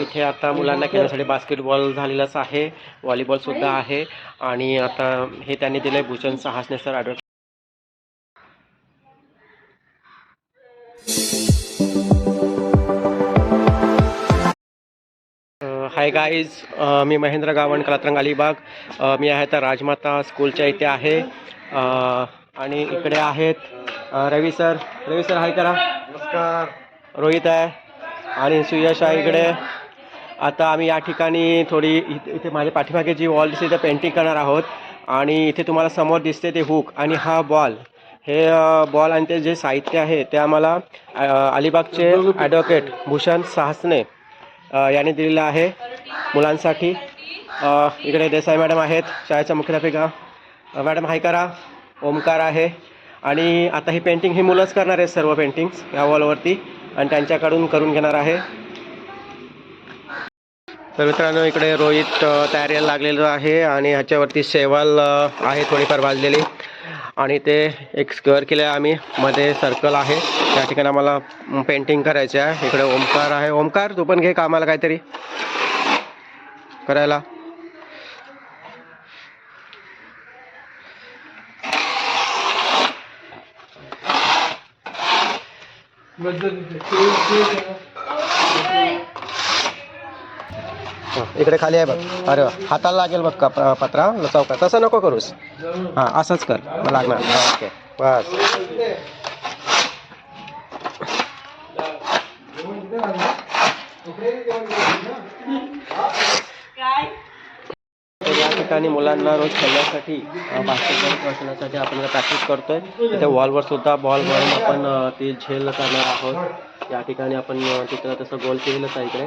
इथे आता मुलांना खेळण्यासाठी बास्केटबॉल झालेलाच आहे व्हॉलीबॉल सुद्धा आहे आणि आता हे त्यांनी दिलंय Bhushan Sahasane sir advocate hi guys मी महेंद्र गावण कलात्रंग अलिबाग. मी आहे तर राजमाता स्कूलच्या इथे आहे. आणि इकडे आहेत रवी सर रवी सर हाय करा. नमस्कार. रोहित आहे. आणि सुयश आहे इकडे आता आम्ही या ठिकाणी थोडी इथे इथे माझ्या पाठीमागे जी वॉल दिसते ते पेंटिंग करणार आहोत. आणि इथे तुम्हाला समोर दिसते ते हुक आणि हा बॉल हे बॉल आणि ते जे साहित्य आहे ते आम्हाला अलिबागचे ॲडव्होकेट भूषण साहसने यांनी दिलेलं आहे मुलांसाठी. इकडे देसाई मॅडम आहेत शाळेच्या मुख्याध्यापिका. मॅडम हाय करा. ओमकार आहे. आणि आता ही पेंटिंग ही मुलंच करणार आहेत सर्व पेंटिंग्स या वॉलवरती आणि त्यांच्याकडून करून घेणार आहे. तर मित्रांनो इकडे रोहित तयारीला लागलेलं आहे आणि ह्याच्यावरती शेवाल आहे थोडीफार भाजलेली. आणि ते एक स्क्वेअर केलं आहे आम्ही मध्ये सर्कल आहे. त्या ठिकाणी आम्हाला पेंटिंग करायचे आहे. इकडे ओमकार आहे. ओमकार तू पण घे कामाला काहीतरी. करायला. इकडे. खाली आहे बघ. अरे. हाताला लागेल बघ कप पत्रा. चौका तसं नको करूस. हां असंच कर. लागणार. ओके. बस. ठिकाणी मुलांना रोज खेळण्यासाठी बास्केटबॉल खेळण्यासाठी आपण प्रॅक्टिस करतोय. तिथे वॉलवर सुद्धा बॉल मारून आपण ती झेल करणार आहोत. या ठिकाणी आपण तिथं तसं गोल केलेलंच आहे इकडे.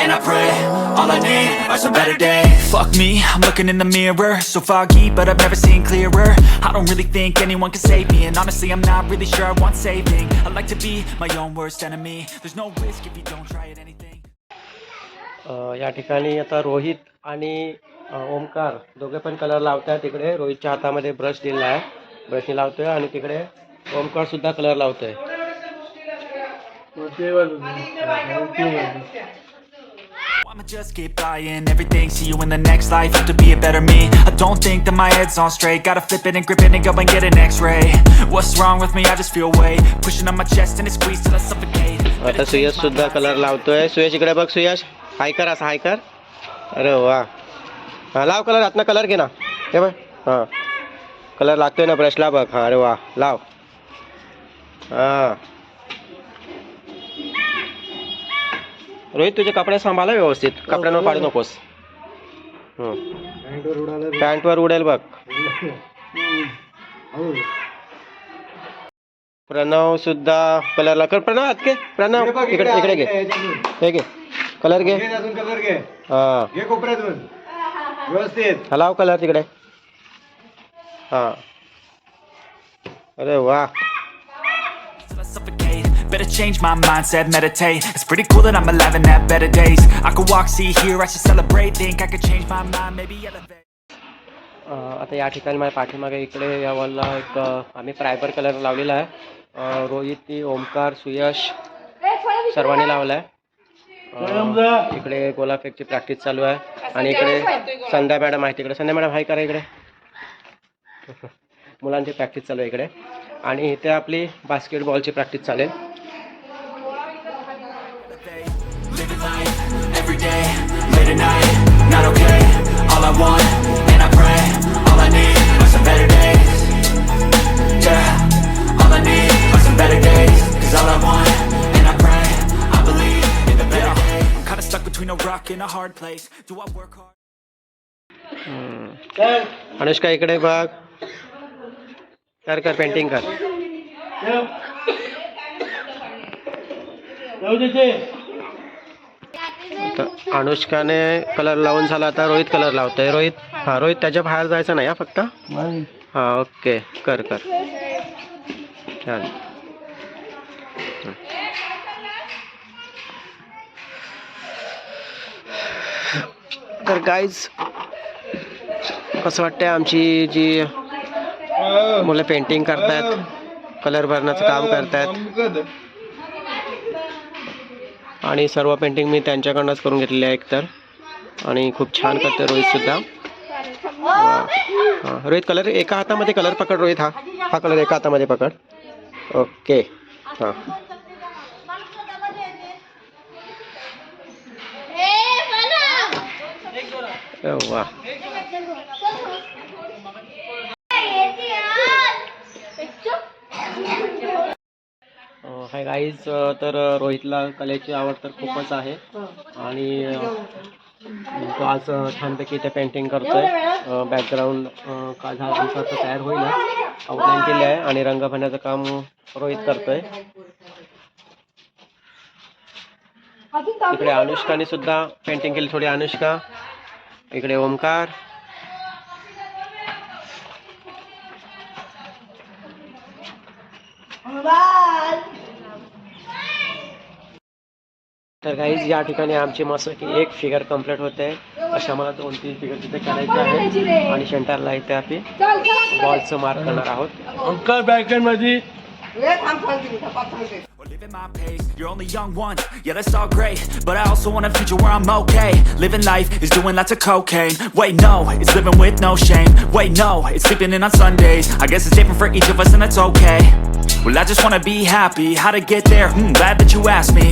and I pray, all I need are some better days Fuck me, I'm looking in the mirror So foggy, but I've never seen clearer I don't really think anyone can save me And honestly, I'm not really sure I want saving I like to be my own worst enemy There's no risk if you don't try at anything अ, या ठिकाणी आता रोहित आणि ओमकार दोघे पण colour लावत आहेत तिकडे रोहितच्या हातामध्ये ब्रश दिलेला आहे ब्रशने लावतोय आणि तिकडे ओमकार सुद्धा कलर लावतोय I'ma just keep buying everything See you in the next life, have to be a better me I don't think that my head's on straight Gotta flip it and grip it and go and get an x-ray What's wrong with me? I just feel weight Pushing on my chest and it squeezes till I suffocate आता सुयश सुद्धा colour लावतोय सुयश इकडे बघ सुयश हाय कर असं हाय कर अरे वा हा लाव कलर आतनं कलर घे ना हे बघ हां कलर लागतोय ना ब्रशला बघ हां अरे वा लाव हां रोहित तुझे कपडे सांभाळा व्यवस्थित. कपड्यांवर पाडू नकोस. हं. पॅन्टवर उडालं बघ. हो. प्रणव सुद्धा कलरला कर. प्रणव हात घे. प्रणव इकडे इकडे घे. हे घे. कलर घे. हां. व्यवस्थित. हा लाव कलर तिकडे. हां. अरे वा. Better change my mindset, meditate. It's pretty cool that I'm alive and have better days. I could walk, see, hear, I should celebrate. Think I could change my mind, maybe elevate. आता या ठिकाणी माझ्या पाठीमागे इकडे या वॉलला एक आम्ही प्रायबर colour लावलेला आहे. रोहित ओमकार सुयश सर्वांनी लावला आहे इकडे गोलाफेकची प्रॅक्टिस चालू आहे. आणि इकडे संध्या मॅडम आहे तिकडे संध्या मॅडम हाय करा इकडे. मुलांची प्रॅक्टिस चालू आहे इकडे. आणि इथे आपली बास्केटबॉलची प्रॅक्टिस चालेल. every day, late at night, not okay All I want, and I pray, all I need are some better days Yeah, all I need are some better days Cause all I want, and I pray, I believe in the better days I'm kinda stuck between between a rock and a hard place. Do I work hard? हम्म. अनुष्का इकडे बघ कर कर painting कर आता अनुष्काने colour लावून झाला आता रोहित कलर लावतोय. रोहित हा रोहित त्याच्या बाहेर जायचं नाही हा फक्त? हा ओके कर कर. छान तर गाईज कसं वाटतंय आमची जी मुलं पेंटिंग करतायत कलर भरण्याचं काम करतायत? आणि सर्व पेंटिंग मी त्यांच्याकडनंच करून घेतलेली आहे एकतर. आणि खूप छान करते रोहित सुद्धा. हां रोहित कलर एका हातामध्ये कलर पकड रोहित हा. हा कलर एका हातामध्ये पकड. ओके हां. वा. हाय गाईज तर रोहितला कलेची आवड तर खूपच आहे. आणि तो आज छानपैकी इथे पेंटिंग करतोय. बॅकग्राऊंड का दहा तयार होईलच आउटलाईन केली आहे आणि रंग भरण्याचं काम रोहित करतोय. इकडे अनुष्काने सुद्धा पेंटिंग केली थोडी अनुष्का. इकडे ओमकार! तर काहीच या ठिकाणी आमची मस्त की एक फिगर कम्प्लीट होते अशा मला दोन तीन फिगर तिथे करायचे आहे आणि सेंटरला इथे आम्ही बॉलचं मार्क करणार आहोत अंकल बॅकएंड मध्ये Or living my pace, you're only young once, yeah that's all great But I also want a future where I'm okay Living life is doing lots of cocaine Wait no, it's living with no shame Wait no, it's sleeping in on Sundays I guess it's different for each of us and that's okay Well I just wanna be happy, how to get there, hmm, glad that you asked me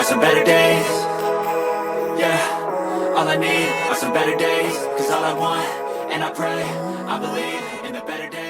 are some better days. Yeah, all I need are some better days. Cause all I want, and I pray I believe in the better days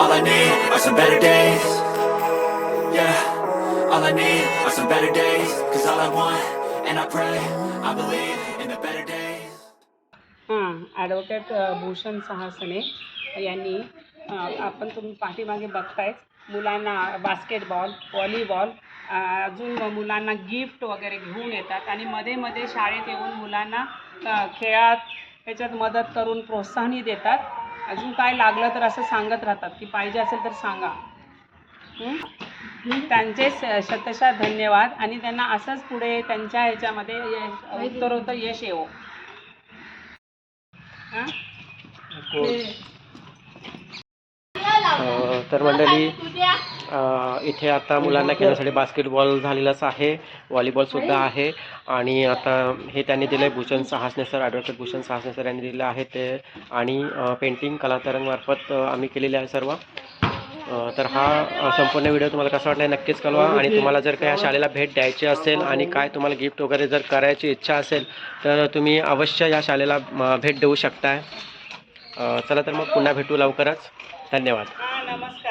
All I need are some better days. Yeah, all I need are some better days. Cause all I want, and I pray I believe in the better days. हां advocate Bhushan Sahasne यांनी आपण तुम्ही पाठीमागे बघतायच मुलांना basketball volleyball अजून मुलांना gift वगैरे घेऊन येतात आणि मध्ये मध्ये शाळेत येऊन मुलांना खेळात त्याच्यात मदत करून प्रोत्साहनही देतात. अजून काय लागलं तर असं सांगत राहतात. की पाहिजे असेल तर सांगा. त्यांचे शतशा धन्यवाद. आणि त्यांना असंच पुढे त्यांच्या ह्याच्यामध्ये यश उत्तरोत्तर यश येवो. हो. तर मंडळी इथे आता मुलांना खेळण्यासाठी बास्केटबॉल झालेलाच आहे व्हॉलीबॉलसुद्धा आहे. आणि आता हे त्यांनी दिलं आहे Bhushan Sahasane sir advocate Bhushan Sahasane sir यांनी दिलं आहे ते. आणि पेंटिंग कलातरंगमार्फत अ, आम्ही केलेले आहे सर्व. तर हा संपूर्ण व्हिडिओ तुम्हाला कसा वाटला हे नक्कीच कळवा. आणि तुम्हाला जर काही या शाळेला भेट द्यायची असेल आणि काय तुम्हाला गिफ्ट वगैरे जर करायची इच्छा असेल तर तुम्ही अवश्य या शाळेला भेट देऊ शकताय. चला तर मग पुन्हा भेटू लवकरच. धन्यवाद. हां नमस्कार.